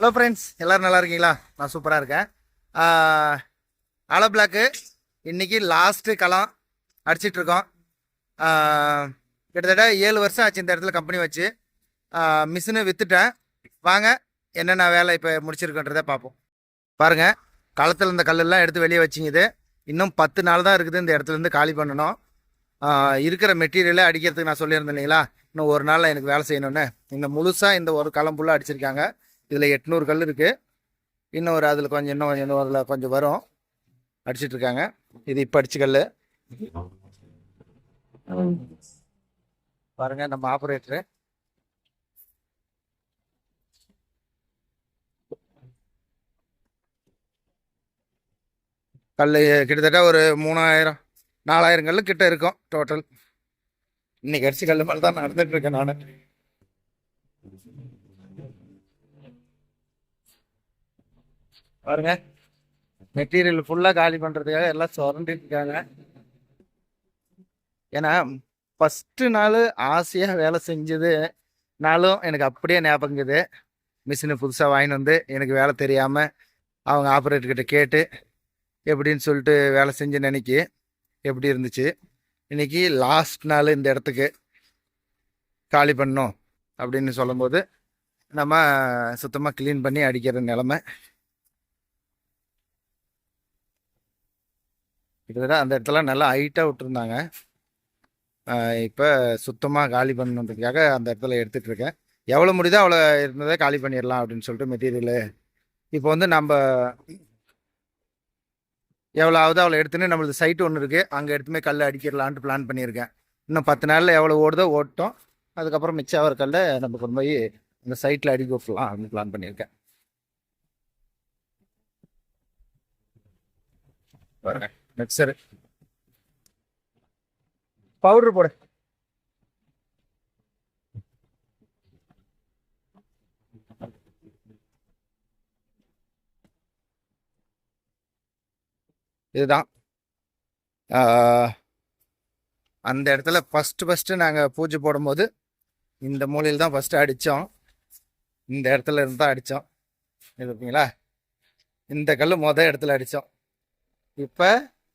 Hello friends எல்லோரும் நல்லா இருக்கீங்களா? நான் சூப்பராக இருக்கேன். ஆலோ பிளாக்கு இன்றைக்கி லாஸ்ட்டு களம் அடிச்சிட்ருக்கோம் கிட்டத்தட்ட ஏழு வருஷம் ஆச்சு இந்த இடத்துல கம்பெனி வச்சு. மிஷினு விற்றுட்டேன் வாங்க என்னென்ன வேலை இப்போ முடிச்சிருக்கன்றதை பார்ப்போம். பாருங்கள் களத்தில் இந்த கல்லெல்லாம் எடுத்து வெளியே வச்சிங்குது இன்னும் பத்து நாள் தான் இருக்குது இந்த இடத்துலேருந்து காலி பண்ணணும். இருக்கிற மெட்டீரியலை அடிக்கிறதுக்கு நான் சொல்லியிருந்தேன் இல்லைங்களா? இன்னும் ஒரு நாளில் எனக்கு வேலை செய்யணும்னு. இந்த முழுசாக இந்த ஒரு களம் ஃபுல்லாக அடிச்சிருக்காங்க. இதில் எட்நூறு கல் இருக்குது இன்னும் ஒரு அதில் கொஞ்சம் இன்னும் கொஞ்சம் இன்னும் அதில் கொஞ்சம் வரும். அடிச்சிட்டு இருக்காங்க. இது இப்போ அடிச்ச கல் பாருங்க நம்ம ஆப்ரேட்டரு கல் கிட்டத்தட்ட ஒரு மூணாயிரம் நாலாயிரம் கல் கிட்ட இருக்கும் டோட்டல் இன்னைக்கு அடிச்சு கல் மேலே தான் நடந்துட்டு இருக்கேன் நான். பாருங்க. மெட்டீரியல் ஃபுல்லாக காலி பண்ணுறதுக்காக எல்லாம் சுரண்டிட்டு இருக்காங்க. ஏன்னா ஃபஸ்ட்டு நாள் ஆசையாக வேலை செஞ்சது நாளும் எனக்கு அப்படியே ஞாபகங்குது மிஷினை புதுசாக வாங்கிட்டு வந்து எனக்கு வேலை தெரியாமல் அவங்க ஆப்ரேட்டர்கிட்ட கேட்டு எப்படின்னு சொல்லிட்டு வேலை செஞ்ச நினைக்கி எப்படி இருந்துச்சு? இன்னைக்கு லாஸ்ட் நாள் இந்த இடத்துக்கு காலி பண்ணோம் அப்படின்னு சொல்லும்போது நம்ம சுத்தமாக க்ளீன் பண்ணி அடிக்கிற நிலமை கிட்டத்தட்ட அந்த இடத்துல நல்லா ஹைட்டாக விட்டுருந்தாங்க. இப்போ சுத்தமாக காலி பண்ணணுன்றதுக்காக அந்த இடத்துல எடுத்துகிட்டு இருக்கேன் எவ்வளோ முடியுதோ அவ்வளோ இருந்ததை காலி பண்ணிடலாம் அப்படின்னு சொல்லிட்டு மெட்டீரியலு இப்போ வந்து நம்ம எவ்வளோ ஆகுதோ அவ்வளோ எடுத்துன்னு நம்மளுக்கு சைட்டு ஒன்று இருக்குது அங்கே எடுத்துமே கல் அடிக்கிடலான்ட்டு பிளான் பண்ணியிருக்கேன். இன்னும் பத்து நாளில் எவ்வளோ ஓடுதோ ஓட்டோம். அதுக்கப்புறம் மிச்சம் ஆகிற கல்லை நம்ம கொண்டு போய் அந்த சைட்டில் அடிக்க விட்டுலாம் அப்படின்னு பிளான் பண்ணியிருக்கேன். பாருங்க மிக்சரு பவுடர் போடு. இதுதான். ஆஹ், அந்த இடத்துல ஃபஸ்ட்டு ஃபஸ்ட்டு நாங்கள் பூஜை போடும்போது இந்த மூலையில் தான் ஃபஸ்ட்டு அடித்தோம் இந்த இடத்துல இருந்து தான் அடித்தோம் இது பார்த்தீங்களா இந்த கல் மொதல் இடத்துல அடித்தோம் இப்போ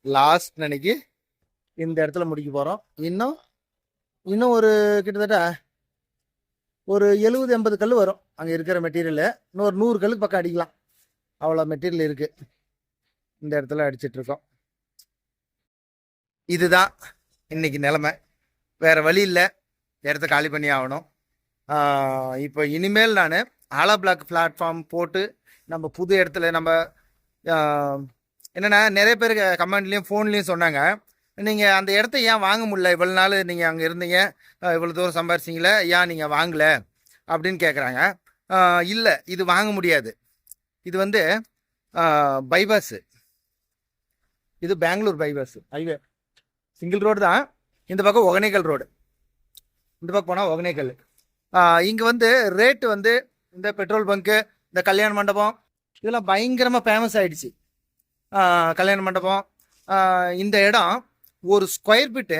லாஸ்ட் அன்னைக்கு இந்த இடத்துல முடிக்க போகிறோம் இன்னும் இன்னும் ஒரு கிட்டத்தட்ட ஒரு எழுபது எண்பது கல் வரும். அங்கே இருக்கிற மெட்டீரியலு இன்னும் ஒரு நூறு கல்லுக்கு பக்கம் அடிக்கலாம். அவ்வளோ மெட்டீரியல் இருக்குது இந்த இடத்துல அடிச்சிட்ருக்கோம் இதுதான் இன்னைக்கு நிலமை. வேறு வழி இல்லை. இடத்த காலி பண்ணி ஆகணும். இப்போ இனிமேல் நான் ஆலா பிளாக் பிளாட்ஃபார்ம் போட்டு நம்ம புது இடத்துல நம்ம என்னென்னா நிறைய பேர் கமெண்ட்லேயும் ஃபோன்லேயும் சொன்னாங்க. நீங்கள் அந்த இடத்த ஏன் வாங்க முடியல? இவ்வளோ நாள் நீங்கள் அங்கே இருந்தீங்க. இவ்வளோ தூரம் சம்பாரிச்சிங்களே. ஏன் நீங்கள் வாங்கலை? அப்படின்னு கேட்குறாங்க இல்லை இது வாங்க முடியாது. இது வந்து பைபாஸு இது Bangalore bypass highway single road தான். இந்த பக்கம் ஒகனேக்கல் ரோடு இந்த பக்கம் போனால் ஒகனேக்கல். இங்கே வந்து ரேட்டு வந்து இந்த பெட்ரோல் பங்க்கு இந்த கல்யாண மண்டபம் இதெல்லாம் பயங்கரமாக ஃபேமஸ் ஆயிடுச்சு. கல்யாண மண்டபம். இந்த இடம் ஒரு ஸ்கொயர் ஃபீட்டு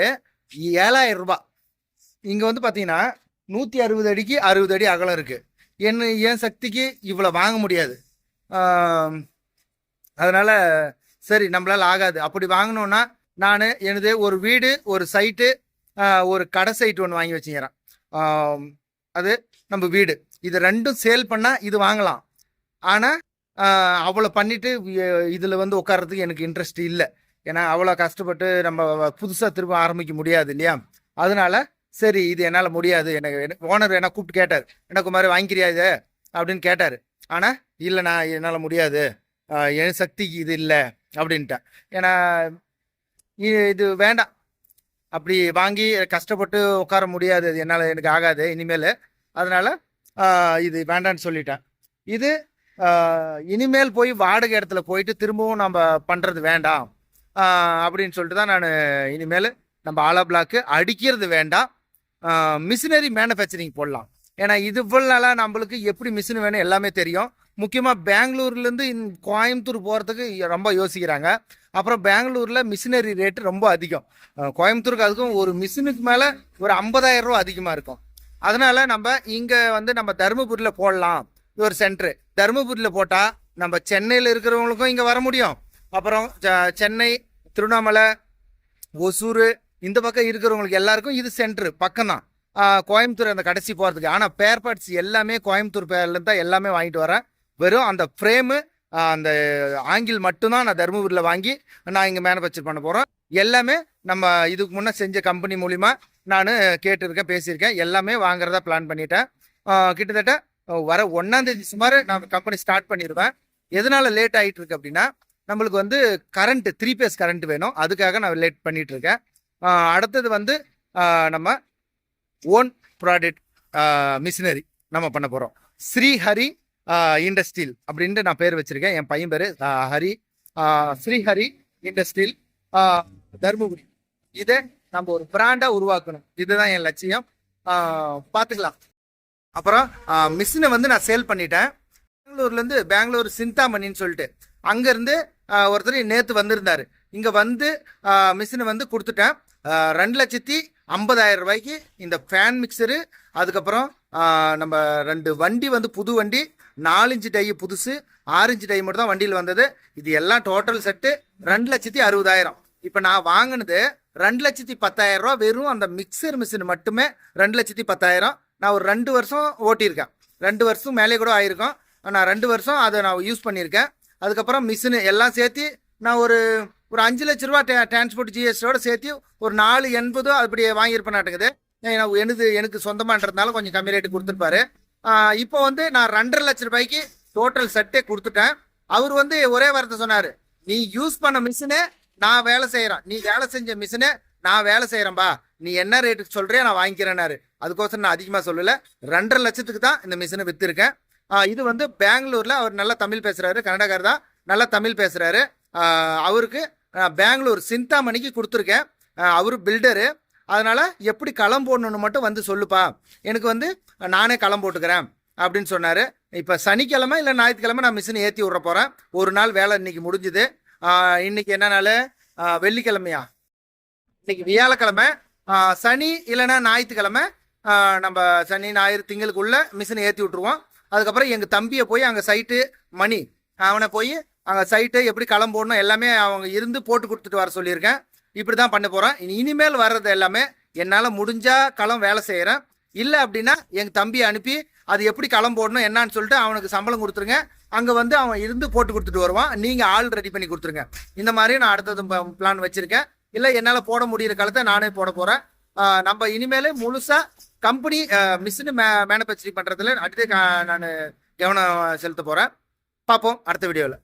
ஏழாயிரம் ரூபாய். இங்கே வந்து பார்த்தீங்கன்னா நூற்றி அறுபது அடிக்கு அறுபது அடி அகலம் இருக்குது என்ன என் சக்திக்கு இவ்வளோ வாங்க முடியாது. அதனால் சரி நம்மளால் ஆகாது. அப்படி வாங்கினோன்னா நான் எனது ஒரு வீடு ஒரு சைட்டு ஒரு கடை சைட்டு ஒன்று வாங்கி வச்சுக்கிறேன். அது நம்ம வீடு. இது ரெண்டும் சேல் பண்ணால் இது வாங்கலாம். ஆனால் அவ்வளோ பண்ணிட்டு இதில் வந்து உட்கார்றதுக்கு எனக்கு இன்ட்ரெஸ்ட் இல்லை. ஏன்னா அவ்வளோ கஷ்டப்பட்டு நம்ம புதுசாக திரும்ப ஆரம்பிக்க முடியாது இல்லையா? அதனால சரி இது என்னால் முடியாது. எனக்கு ஓனர் என்ன கூப்பிட்டு கேட்டார். எனக்கு மாதிரி வாங்கிக்கிறியா இது? அப்படின்னு கேட்டார். ஆனால் இல்லைண்ணா என்னால் முடியாது. என் சக்திக்கு இது இல்லை. அப்படின்ட்டேன். ஏன்னா இது வேண்டாம். அப்படி வாங்கி கஷ்டப்பட்டு உட்கார முடியாது. அது என்னால் எனக்கு ஆகாது இனிமேல். அதனால் இது வேண்டான்னு சொல்லிட்டேன். இது இனிமேல் போய் வாடகை இடத்துல போயிட்டு திரும்பவும் நம்ம பண்ணுறது வேண்டாம். அப்படின்னு சொல்லிட்டு தான் நான் இனிமேல் நம்ம ஆலா பிளாக்கு அடிக்கிறது வேண்டாம். மிஷினரி மேனுஃபேக்சரிங் போடலாம். ஏன்னா இது இவ்வளோ நாளாக நம்மளுக்கு எப்படி மிஷின் வேணும் எல்லாமே தெரியும். முக்கியமாக பெங்களூர்லேருந்து கோயம்புத்தூர் போகிறதுக்கு ரொம்ப யோசிக்கிறாங்க. அப்புறம் பெங்களூரில் மிஷினரி ரேட்டு ரொம்ப அதிகம். கோயம்புத்தூருக்கு அதுக்கும் ஒரு மிஷினுக்கு மேலே ஒரு 50000 ரூபா அதிகமாக இருக்கும். அதனால் நம்ம இங்கே வந்து நம்ம தருமபுரியில் போடலாம். இது ஒரு சென்ட்ரு தருமபுரியில் போட்டால் நம்ம சென்னையில் இருக்கிறவங்களுக்கும் இங்கே வர முடியும். அப்புறம் சென்னை திருவண்ணாமலை ஒசூர் இந்த பக்கம் இருக்கிறவங்களுக்கு எல்லாருக்கும் இது சென்ட்ரு பக்கம் தான் கோயம்புத்தூர் அந்த கடைசி போகிறதுக்கு ஆனால் பேர் பார்ட்ஸ் எல்லாமே கோயம்புத்தூர் பேர்லேருந்து தான் எல்லாமே வாங்கிட்டு வரேன். வெறும் அந்த ஃப்ரேமு அந்த ஆங்கிள் மட்டும்தான் நான் தருமபுரியில் வாங்கி நான் இங்கே மேனுஃபேக்சர் பண்ண போகிறோம் எல்லாமே நம்ம இதுக்கு முன்னே செஞ்ச கம்பெனி மூலிமா நான் கேட்டிருக்கேன் பேசியிருக்கேன். எல்லாமே வாங்குறதா பிளான் பண்ணிட்டேன். கிட்டத்தட்ட வர ஒன்றாந்தேதி சுமார் நான் கம்பெனி ஸ்டார்ட் பண்ணிடுவேன் எதனால லேட் ஆகிட்டு இருக்கு அப்படின்னா நம்மளுக்கு வந்து கரண்ட் த்ரீ பேஸ் கரண்ட் வேணும். அதுக்காக நான் லேட் பண்ணிட்டு இருக்கேன் அடுத்தது வந்து நம்ம ஓன் ப்ராடக்ட் மிஷினரி நம்ம பண்ண போகிறோம் ஸ்ரீஹரி இண்டஸ்ட்ரியல் அப்படின்ட்டு நான் பேர் வச்சிருக்கேன். என் பையன் பேர் ஹரி. ஸ்ரீஹரி இண்டஸ்ட்ரியல் தருமபுரி. இதை நம்ம ஒரு பிராண்டாக உருவாக்கணும். இதுதான் என் லட்சியம். பார்த்துக்கலாம். அப்புறம் மிஷினை வந்து நான் சேல் பண்ணிட்டேன். பெங்களூர்லேருந்து பெங்களூர் சிந்தாமணின்னு சொல்லிட்டு. அங்கேருந்து ஒருத்தர் நேற்று வந்திருந்தார். இங்கே வந்து மிஷினை வந்து கொடுத்துட்டேன். ரெண்டு லட்சத்தி ஐம்பதாயிரம் ரூபாய்க்கு இந்த ஃபேன் மிக்சரு அதுக்கப்புறம் நம்ம ரெண்டு வண்டி வந்து புது வண்டி நாலஞ்சு டை புதுசு ஆரஞ்சு டை மட்டும் தான் வண்டியில் வந்தது. இது எல்லாம் டோட்டல் செட்டு ரெண்டு லட்சத்தி அறுபதாயிரம். இப்போ நான் வாங்கினது ரெண்டு லட்சத்தி பத்தாயிரம் ரூபா வெறும் அந்த மிக்சர் மிஷின் மட்டுமே ரெண்டு லட்சத்தி பத்தாயிரம். நான் ஒரு ரெண்டு வருஷம் ஓட்டியிருக்கேன். ரெண்டு வருஷம் மேலே கூட ஆயிருக்கும். நான் ரெண்டு வருஷம் அதை நான் யூஸ் பண்ணியிருக்கேன். அதுக்கப்புறம் மிஷினு எல்லாம் சேர்த்து நான் ஒரு ஒரு அஞ்சு லட்ச ரூபா டே டிரான்ஸ்போர்ட் ஜிஎஸ்டியோட சேர்த்து ஒரு நாலு எண்பதோ அப்படி வாங்கியிருப்பேன் நாட்டுக்குது நான் எனது எனக்கு சொந்தமான்றதுனால கொஞ்சம் கம்மி ரேட்டு கொடுத்துருப்பாரு. இப்போ வந்து நான் ரெண்டரை லட்ச ரூபாய்க்கு டோட்டல் செட்டே கொடுத்துட்டேன். அவர் வந்து ஒரே வார்த்தை சொன்னார். நீ யூஸ் பண்ண மிஷினே நான் வேலை செய்கிறேன் நீ வேலை செஞ்ச மிஷினே நான் வேலை செய்கிறேன்பா நீ என்ன ரேட்டுக்கு சொல்கிறியோ நான் வாங்கிக்கிறேன்னாரு. அதுக்கோசரம் நான் அதிகமாக சொல்லலை. ரெண்டரை லட்சத்துக்கு தான் இந்த மிஷினை விற்றுருக்கேன் இது வந்து பெங்களூரில் அவர் நல்லா தமிழ் பேசுகிறாரு கன்னடக்காரர் தான் நல்லா தமிழ் பேசுகிறாரு அவருக்கு பெங்களூர் சிந்தாமணிக்கு கொடுத்துருக்கேன். அவர் பில்டரு அதனால் எப்படி களம் போடணுன்னு மட்டும் வந்து சொல்லுப்பா. எனக்கு வந்து நானே களம் போட்டுக்கிறேன் அப்படின்னு சொன்னார். இப்போ சனிக்கிழமை இல்லை ஞாயிற்றுக்கிழமை நான் மிஷினை ஏற்றி விட்ற போகிறேன் ஒரு நாள் வேலை இன்றைக்கி முடிஞ்சுது. இன்றைக்கி இன்னைக்கு என்ன நாள்? வெள்ளிக்கிழமையா? இன்னைக்கு வியாழக்கிழமை. சனி இல்லைன்னா ஞாயிற்றுக்கிழமை நம்ம சனி ஞாயிறு திங்களுக்குள்ள மிஷினை ஏற்றி விட்ருவோம் அதுக்கப்புறம் எங்கள் தம்பியை போய் அங்கே சைட்டு மணி அவனை போய் அங்கே சைட்டு எப்படி களம் போடணும் எல்லாமே அவங்க இருந்து போட்டு கொடுத்துட்டு வர சொல்லியிருக்கேன். இப்படி தான் பண்ண போகிறேன் இனிமேல் வர்றது எல்லாமே என்னால் முடிஞ்சால் களம் வேலை செய்கிறேன் இல்லை அப்படின்னா எங்கள் தம்பியை அனுப்பி அது எப்படி களம் போடணும் என்னான்னு சொல்லிட்டு அவனுக்கு சம்பளம் கொடுத்துருங்க. அங்கே வந்து அவன் இருந்து போட்டு கொடுத்துட்டு வருவான். நீங்கள் ஆள் ரெடி பண்ணி கொடுத்துருங்க. இந்த மாதிரி நான் அடுத்தது பிளான் வச்சுருக்கேன். இல்லை என்னால் போட முடியிற காலத்தை நானே போட போகிறேன் நம்ம இனிமேல் முழுசாக கம்பெனி மிஷினு மே மேனுஃபேக்சரிங் பண்ணுறதுல அடுத்து நான் கவனம் செலுத்த போகிறேன் பார்ப்போம் அடுத்த வீடியோவில்